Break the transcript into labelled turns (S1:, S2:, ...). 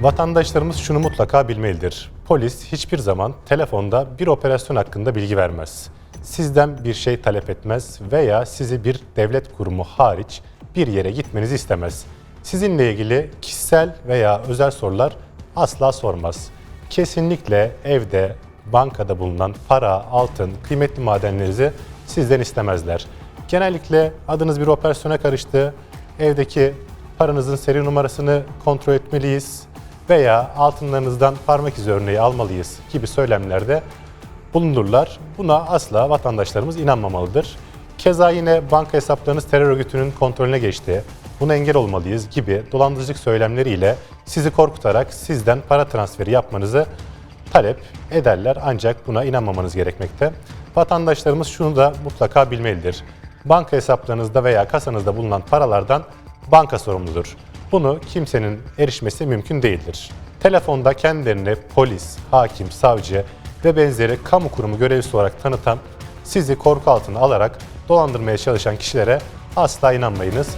S1: Vatandaşlarımız şunu mutlaka bilmelidir. Polis hiçbir zaman telefonda bir operasyon hakkında bilgi vermez. Sizden bir şey talep etmez veya sizi bir devlet kurumu hariç bir yere gitmenizi istemez. Sizinle ilgili kişisel veya özel sorular asla sormaz. Kesinlikle evde, bankada bulunan para, altın, kıymetli madenlerinizi sizden istemezler. Genellikle adınız bir operasyona karıştı, evdeki paranızın seri numarasını kontrol etmeliyiz veya altınlarınızdan parmak izi örneği almalıyız gibi söylemlerde bulunurlar. Buna asla vatandaşlarımız inanmamalıdır. Keza yine banka hesaplarınız terör örgütünün kontrolüne geçti. Buna engel olmalıyız gibi dolandırıcılık söylemleriyle sizi korkutarak sizden para transferi yapmanızı talep ederler ancak buna inanmamanız gerekmekte. Vatandaşlarımız şunu da mutlaka bilmelidir. Banka hesaplarınızda veya kasanızda bulunan paralardan banka sorumludur. Bunu kimsenin erişmesi mümkün değildir. Telefonda kendilerini polis, hakim, savcı ve benzeri kamu kurumu görevlisi olarak tanıtan, sizi korku altına alarak dolandırmaya çalışan kişilere asla inanmayınız.